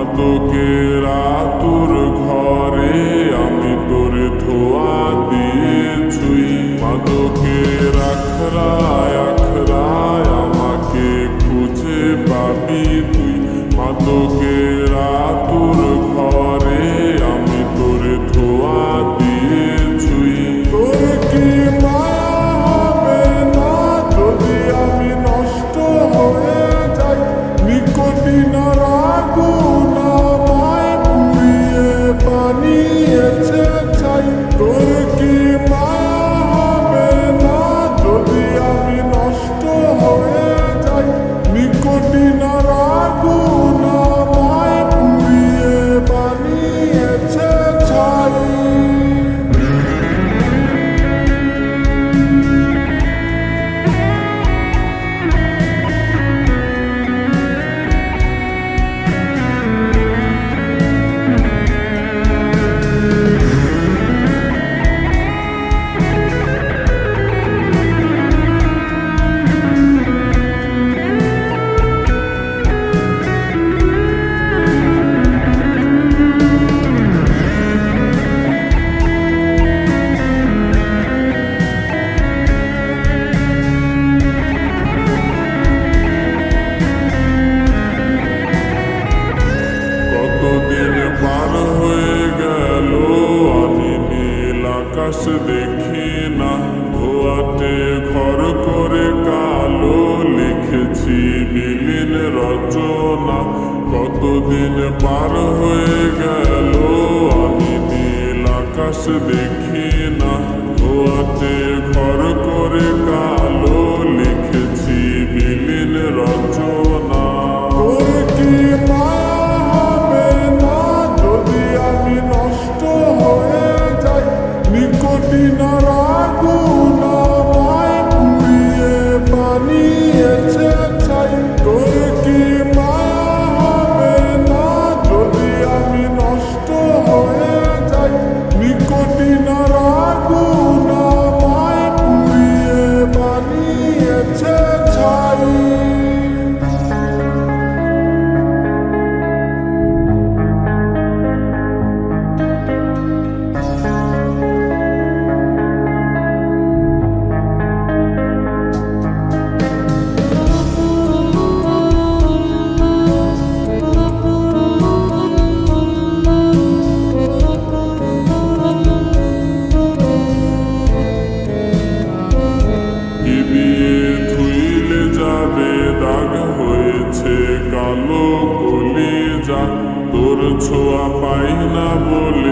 মাদকের তোর ঘরে আমি তোর ধোয়া দিয়ে ছুই মাদকের আখড়া দেখি না ধোয়াটে ঘর করে কালো লিখেছি বিলীন রচনা। কতদিন পার হয়ে গেল, আমি নীল আকাশ দেখি না ধোয়াটে ঘর করে to a fight Tua Paina Bolívia.